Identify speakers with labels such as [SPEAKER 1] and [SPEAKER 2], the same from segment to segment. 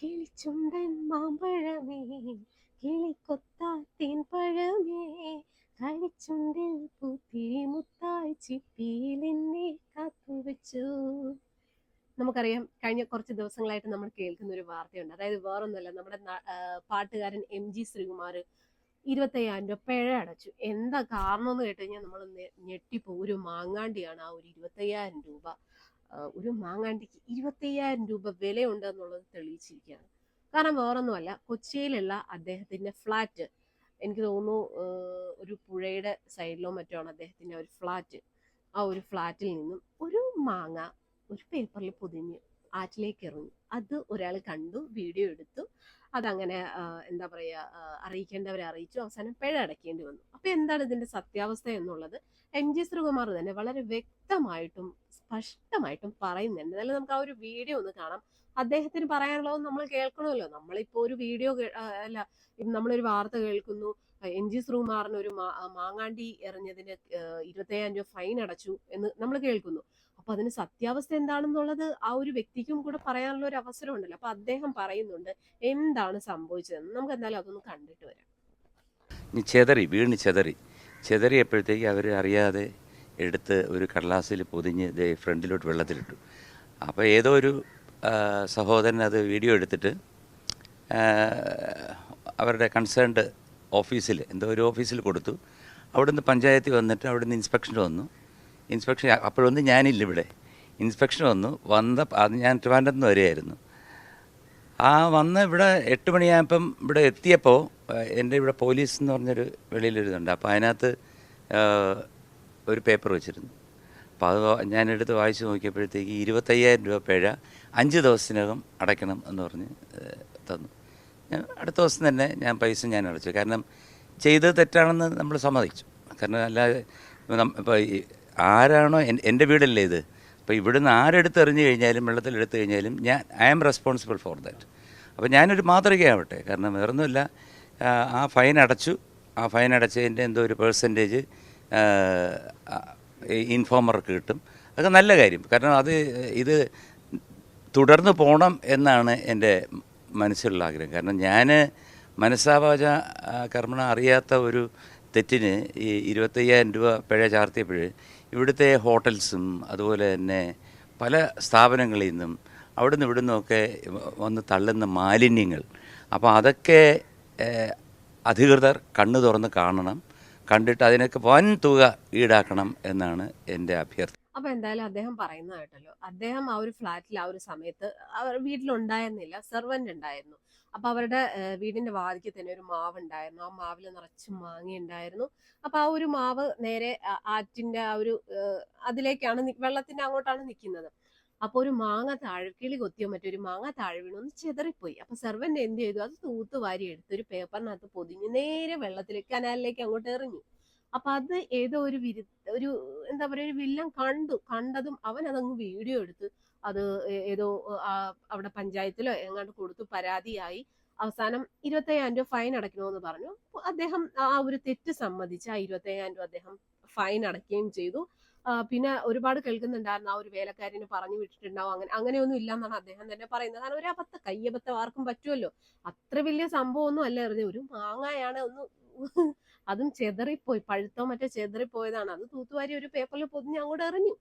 [SPEAKER 1] കിളിച്ചുണ്ടൻ മാമ്പഴമേ കിളിക്കൊത്താത്തിൻ പഴമേ കളിച്ചുണ്ടിൽ പൂത്തിരി മുത്തായി ചിപ്പിയിൽ എന്നെ നമുക്കറിയാം കഴിഞ്ഞ കുറച്ച് ദിവസങ്ങളായിട്ട് നമ്മൾ കേൾക്കുന്ന ഒരു വാർത്തയുണ്ട്. അതായത് വേറൊന്നുമല്ല നമ്മുടെ പാട്ടുകാരൻ എം ജി ശ്രീകുമാർ ഇരുപത്തയ്യായിരം രൂപ പിഴ അടച്ചു. എന്താ കാരണം എന്ന് കേട്ട് കഴിഞ്ഞാൽ നമ്മൾ ഞെട്ടിപ്പോ ഒരു മാങ്ങാണ്ടിയാണ് ആ ഒരു ഇരുപത്തയ്യായിരം രൂപ. ഒരു മാങ്ങാണ്ടിക്ക് ഇരുപത്തയ്യായിരം രൂപ വിലയുണ്ട് എന്നുള്ളത് തെളിയിച്ചിരിക്കുകയാണ്. കാരണം വേറൊന്നുമല്ല കൊച്ചിയിലുള്ള അദ്ദേഹത്തിന്റെ ഫ്ലാറ്റ് എനിക്ക് തോന്നുന്നു ഒരു പുഴയുടെ സൈഡിലോ മറ്റോ ആണ് അദ്ദേഹത്തിന്റെ ഒരു ഫ്ലാറ്റ് ആ ഒരു ഫ്ലാറ്റിൽ നിന്നും ഒരു മാങ്ങ ഒരു പേപ്പറിൽ പൊതിഞ്ഞ് ആറ്റിലേക്ക് എറിഞ്ഞു. അത് ഒരാൾ കണ്ടു വീഡിയോ എടുത്തു. അതങ്ങനെ എന്താ പറയുക അറിയിക്കേണ്ടവരെ അറിയിച്ചു. അവസാനം പിഴ അടയ്ക്കേണ്ടി വന്നു. അപ്പോൾ എന്താണ് ഇതിന്റെ സത്യാവസ്ഥ എന്നുള്ളത്? എം. ജി. ശ്രീകുമാർ തന്നെ വളരെ വ്യക്തമായിട്ടും സ്പഷ്ടമായിട്ടും പറയുന്നുണ്ട്. എന്നാലും നമുക്ക് ആ ഒരു വീഡിയോ ഒന്ന് കാണാം. അദ്ദേഹത്തിന് പറയാനുള്ളത് നമ്മൾ കേൾക്കണമല്ലോ. നമ്മളിപ്പോൾ ഒരു വീഡിയോ അല്ല നമ്മളൊരു വാർത്ത കേൾക്കുന്നു. എം. ജി. ശ്രീകുമാറിന് ഒരു മാങ്ങാണ്ടി എറിഞ്ഞതിന് ഇരുപത്തയ്യായിരം രൂപ ഫൈൻ അടച്ചു എന്ന് നമ്മൾ കേൾക്കുന്നു. അപ്പൊ അതിന് സത്യാവസ്ഥ എന്താണെന്നുള്ളത് ആ ഒരു വ്യക്തിക്കും കൂടെ പറയാനുള്ള ഒരു അവസരം ഉണ്ടല്ലോ. അപ്പൊ അദ്ദേഹം പറയുന്നുണ്ട് എന്താണ് സംഭവിച്ചതെന്ന്? നമുക്ക് എന്തായാലും അതൊന്ന് കണ്ടിട്ട് വരാം.
[SPEAKER 2] ചെതറി വീണ് ചെതറി. ചെതറിയപ്പോഴത്തേക്ക് അവർ അറിയാതെ എടുത്ത് ഒരു കടലാസിൽ പൊതിഞ്ഞ് ഫ്രണ്ടിലോട്ട് വെള്ളത്തിലിട്ടു. അപ്പോൾ ഏതോ ഒരു സഹോദരൻ അത് വീഡിയോ എടുത്തിട്ട് അവരുടെ കൺസേൺഡ് ഓഫീസിൽ എന്തോ ഒരു ഓഫീസിൽ കൊടുത്തു. അവിടുന്ന് പഞ്ചായത്തിൽ വന്നിട്ട് അവിടുന്ന് ഇൻസ്പെക്ഷൻ വന്നു. ഇൻസ്പെക്ഷൻ അപ്പോഴൊന്നും ഞാനില്ല ഇവിടെ. ഇൻസ്പെക്ഷൻ വന്നു. വന്ന അത് ഞാൻ ട്രിവാൻഡ്രത്ത് നിന്ന് വരികയായിരുന്നു. ആ വന്ന് ഇവിടെ എട്ട് മണിയായപ്പം ഇവിടെ എത്തിയപ്പോൾ എന്റെ ഇവിടെ പോലീസ് എന്ന് പറഞ്ഞൊരു വെളിയിലൊരിതുണ്ട്. അപ്പോൾ അതിനകത്ത് ഒരു പേപ്പർ വെച്ചിരുന്നു. അപ്പോൾ അത് ഞാനെടുത്ത് വായിച്ച് നോക്കിയപ്പോഴത്തേക്ക് ഇരുപത്തയ്യായിരം രൂപ പിഴ അഞ്ച് ദിവസത്തിനകം അടയ്ക്കണം എന്ന് പറഞ്ഞ് തന്നു. ഞാൻ അടുത്ത ദിവസം തന്നെ ഞാൻ പൈസ ഞാൻ അടച്ചു. കാരണം ചെയ്തത് തെറ്റാണെന്ന് നമ്മൾ സമ്മതിച്ചു. കാരണം അല്ലാതെ ഇപ്പോൾ ആരാണോ എൻ- എന്റെ വീടല്ലേ ഇത്? അപ്പോൾ ഇവിടുന്ന് ആരെടുത്ത് എറിഞ്ഞു കഴിഞ്ഞാലും വെള്ളത്തിൽ എടുത്തു കഴിഞ്ഞാലും ഞാൻ I am responsible for that അപ്പോൾ ഞാനൊരു മാതൃകയാവട്ടെ. കാരണം വേറൊന്നുമില്ല. ആ, ഫൈൻ അടച്ചു. ആ ഫൈൻ അടച്ചതിന്റെ എന്തോ ഒരു പേഴ്സന്റേജ് ഇൻഫോമർക്ക് കിട്ടും. അതൊക്കെ നല്ല കാര്യം. കാരണം അത് ഇത് തുടർന്ന് പോകണം എന്നാണ് എന്റെ മനസ്സിലുള്ള ആഗ്രഹം. കാരണം ഞാൻ മനസ്സാവാച കർമ്മണ അറിയാത്ത ഒരു തെറ്റിന് ഈ ഇരുപത്തയ്യായിരം രൂപ പിഴ ചാർത്തിയപ്പോൾ ഇവിടുത്തെ ഹോട്ടൽസും അതുപോലെ തന്നെ പല സ്ഥാപനങ്ങളിൽ നിന്നും അവിടുന്ന് ഇവിടുന്നൊക്കെ വന്ന് തള്ളുന്ന മാലിന്യങ്ങൾ. അപ്പോൾ അതൊക്കെ അധികൃതർ കണ്ണു തുറന്ന് കാണണം. കണ്ടിട്ട് അതിനൊക്കെ വൻ തുക ഈടാക്കണം എന്നാണ് എന്റെ അഭ്യർത്ഥന.
[SPEAKER 1] അപ്പൊ എന്തായാലും അദ്ദേഹം പറയുന്നത് കേട്ടല്ലോ. അദ്ദേഹം ആ ഒരു ഫ്ലാറ്റിൽ ആ ഒരു സമയത്ത് അവർ വീട്ടിലുണ്ടായിരുന്നില്ല സെർവന്റ് ഉണ്ടായിരുന്നു. അപ്പൊ അവരുടെ വീടിന്റെ വാതിക്ക് തന്നെ ഒരു മാവ് ഉണ്ടായിരുന്നു ആ മാവിൽ നിറച്ച് മാങ്ങ ഉണ്ടായിരുന്നു അപ്പൊ ആ ഒരു മാവ് നേരെ ആറ്റിന്റെ ആ ഒരു അതിലേക്കാണ് വെള്ളത്തിന്റെ അങ്ങോട്ടാണ് നിൽക്കുന്നത്. അപ്പൊ ഒരു മാങ്ങ താഴെ കിളി കൊത്തിയോ മറ്റൊരു മാങ്ങ താഴെ വീണു ഒന്ന് ചെതറിപ്പോയി. അപ്പൊ സെർവന്റ് എന്ത് ചെയ്തു? അത് തൂത്ത് വാരി എടുത്ത് ഒരു പേപ്പറിനകത്ത് പൊതിഞ്ഞ് നേരെ വെള്ളത്തിലേക്ക് കനാലിലേക്ക് അങ്ങോട്ട് എറിഞ്ഞു. അപ്പൊ അത് ഏതോ ഒരു വിരു ഒരു എന്താ പറയുക ഒരു വില്ലൻ കണ്ടു കണ്ടതും അവൻ അതങ്ങ് വീഡിയോ എടുത്ത് അത് ഏതോ അവിടെ പഞ്ചായത്തിലോ എങ്ങാണ്ട് കൊടുത്തു പരാതിയായി. അവസാനം ഇരുപത്തയ്യായിരം രൂപ ഫൈൻ അടയ്ക്കണമെന്ന് പറഞ്ഞു. അദ്ദേഹം ആ ഒരു തെറ്റ് സമ്മതിച്ച് ആ ഇരുപത്തയ്യായിരം രൂപ അദ്ദേഹം ഫൈൻ അടയ്ക്കുകയും ചെയ്തു. പിന്നെ ഒരുപാട് കേൾക്കുന്നുണ്ടായിരുന്നു ആ ഒരു വേലക്കാരിനെ പറഞ്ഞു വിട്ടിട്ടുണ്ടാവും അങ്ങനെ അങ്ങനെയൊന്നും ഇല്ല എന്നാണ് അദ്ദേഹം തന്നെ പറയുന്നത്. കാരണം ഒരു അബദ്ധ കയ്യബദ്ധം ആർക്കും പറ്റുമല്ലോ. അത്ര വലിയ സംഭവമൊന്നും അല്ല എറിഞ്ഞത് ഒരു മാങ്ങയാണ് ഒന്ന് അതും ചെതറിപ്പോയി. പഴുത്തോ മറ്റോ ചെതറിപ്പോയതാണ്. അത് തൂത്തുവാരി ഒരു പേപ്പറിൽ പൊതിഞ്ഞ് അങ്ങോട്ട് എറിഞ്ഞു.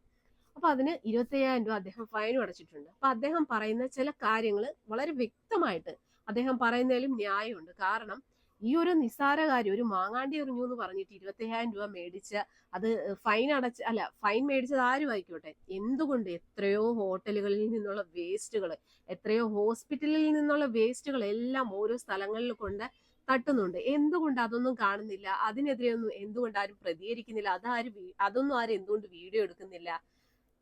[SPEAKER 1] അപ്പൊ അതിന് ഇരുപത്തയ്യായിരം രൂപ അദ്ദേഹം ഫൈനും അടച്ചിട്ടുണ്ട്. അപ്പൊ അദ്ദേഹം പറയുന്ന ചില കാര്യങ്ങൾ വളരെ വ്യക്തമായിട്ട് അദ്ദേഹം പറയുന്നതിലും ന്യായമുണ്ട്. കാരണം ഈ ഒരു നിസ്സാര കാര്യം ഒരു മാങ്ങാണ്ടി എറിഞ്ഞു എന്ന് പറഞ്ഞിട്ട് ഇരുപത്തയ്യായിരം രൂപ മേടിച്ച അത് ഫൈൻ അടച്ച് അല്ല ഫൈൻ മേടിച്ചത് ആരും ആയിക്കോട്ടെ. എന്തുകൊണ്ട് എത്രയോ ഹോട്ടലുകളിൽ നിന്നുള്ള വേസ്റ്റുകൾ എത്രയോ ഹോസ്പിറ്റലിൽ നിന്നുള്ള വേസ്റ്റുകൾ എല്ലാം ഓരോ സ്ഥലങ്ങളിൽ കൊണ്ട് തട്ടുന്നുണ്ട്. എന്തുകൊണ്ട് അതൊന്നും കാണുന്നില്ല? അതിനെതിരെയൊന്നും എന്തുകൊണ്ട് ആരും പ്രതികരിക്കുന്നില്ല? അതാരും അതൊന്നും ആരും എന്തുകൊണ്ട് വീഡിയോ എടുക്കുന്നില്ല?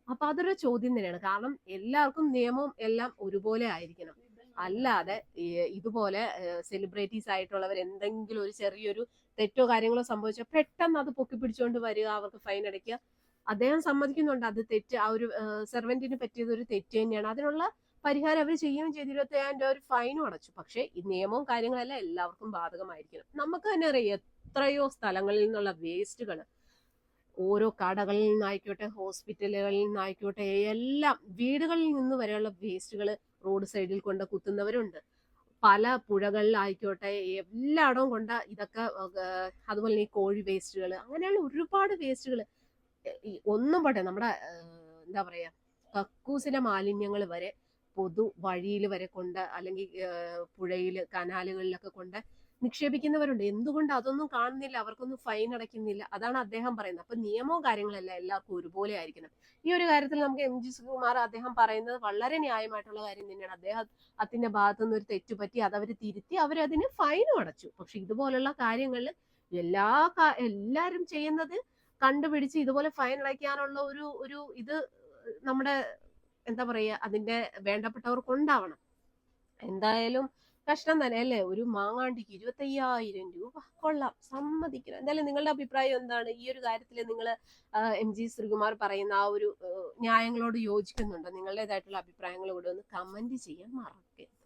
[SPEAKER 1] അപ്പൊ അതൊരു ചോദ്യം തന്നെയാണ്. കാരണം എല്ലാവർക്കും നിയമം എല്ലാം ഒരുപോലെ ആയിരിക്കണം. അല്ലാതെ ഇതുപോലെ സെലിബ്രിറ്റീസ് ആയിട്ടുള്ളവർ എന്തെങ്കിലും ഒരു ചെറിയൊരു തെറ്റോ കാര്യങ്ങളോ സംഭവിച്ചാൽ പെട്ടെന്ന് അത് പൊക്കി പിടിച്ചുകൊണ്ട് വരിക അവർക്ക് ഫൈൻ അടയ്ക്കുക അദ്ദേഹം സമ്മതിക്കുന്നുണ്ട് അത് തെറ്റ്. ആ ഒരു സെർവന്റിന് പറ്റിയത് ഒരു തെറ്റ് തന്നെയാണ്. അതിനുള്ള പരിഹാരം അവർ ചെയ്യുകയും ചെയ്ത്. ഇരുപത്തയ്യായിരം രൂപ ഒരു ഫൈനും അടച്ചു. പക്ഷേ ഈ നിയമവും കാര്യങ്ങളെല്ലാം എല്ലാവർക്കും ബാധകമായിരിക്കണം. നമുക്ക് തന്നെ അറിയാം എത്രയോ സ്ഥലങ്ങളിൽ നിന്നുള്ള വേസ്റ്റുകൾ ഓരോ കടകളിൽ നിന്നായിക്കോട്ടെ ഹോസ്പിറ്റലുകളിൽ നിന്നായിക്കോട്ടെ എല്ലാം വീടുകളിൽ നിന്ന് വരെയുള്ള വേസ്റ്റുകൾ റോഡ് സൈഡിൽ കൊണ്ട് കുത്തുന്നവരുണ്ട്. പല പുഴകളിലായിക്കോട്ടെ എല്ലായിടവും കൊണ്ട് ഇതൊക്കെ അതുപോലെ ഈ കോഴി വേസ്റ്റുകൾ അങ്ങനെയുള്ള ഒരുപാട് വേസ്റ്റുകൾ ഒന്നും പോട്ടെ നമ്മുടെ എന്താ പറയുക കക്കൂസിലെ മാലിന്യങ്ങൾ വരെ പൊതു വഴിയിൽ വരെ കൊണ്ട് അല്ലെങ്കിൽ പുഴയിൽ കനാലുകളിലൊക്കെ കൊണ്ട് നിക്ഷേപിക്കുന്നവരുണ്ട്. എന്തുകൊണ്ട് അതൊന്നും കാണുന്നില്ല അവർക്കൊന്നും ഫൈൻ അടയ്ക്കുന്നില്ല അതാണ് അദ്ദേഹം പറയുന്നത്. അപ്പൊ നിയമവും കാര്യങ്ങളല്ല എല്ലാവർക്കും ഒരുപോലെ ആയിരിക്കണം. ഈ ഒരു കാര്യത്തിൽ നമുക്ക് എം. ജി. സുകുമാർ അദ്ദേഹം പറയുന്നത് വളരെ ന്യായമായിട്ടുള്ള കാര്യം തന്നെയാണ്. അദ്ദേഹത്തിന്റെ ഭാഗത്തു നിന്ന് ഒരു തെറ്റുപറ്റി പറ്റി അവർ തിരുത്തി അവരതിന് ഫൈനും അടച്ചു. പക്ഷെ ഇതുപോലുള്ള കാര്യങ്ങളിൽ എല്ലാ എല്ലാരും ചെയ്യുന്നത് കണ്ടുപിടിച്ച് ഇതുപോലെ ഫൈൻ അടയ്ക്കാനുള്ള ഒരു ഒരു ഇത് നമ്മുടെ എന്താ പറയാ അതിന്റെ വേണ്ടപ്പെട്ടവർക്ക് ഉണ്ടാവണം എന്തായാലും കഷ്ടം തന്നെ അല്ലേ? ഒരു മാങ്ങാണ്ടിക്ക് ഇരുപത്തയ്യായിരം രൂപ. കൊള്ളാം. സമ്മതിക്കണം. എന്തായാലും നിങ്ങളുടെ അഭിപ്രായം എന്താണ്? ഈ ഒരു കാര്യത്തിൽ നിങ്ങൾ എം ജി ശ്രീകുമാർ പറയുന്ന ആ ഒരു ന്യായങ്ങളോട് യോജിക്കുന്നുണ്ടോ? നിങ്ങളുടേതായിട്ടുള്ള അഭിപ്രായങ്ങൾ കൂടെ ഒന്ന് കമന്റ് ചെയ്യാൻ മറക്കരുത്.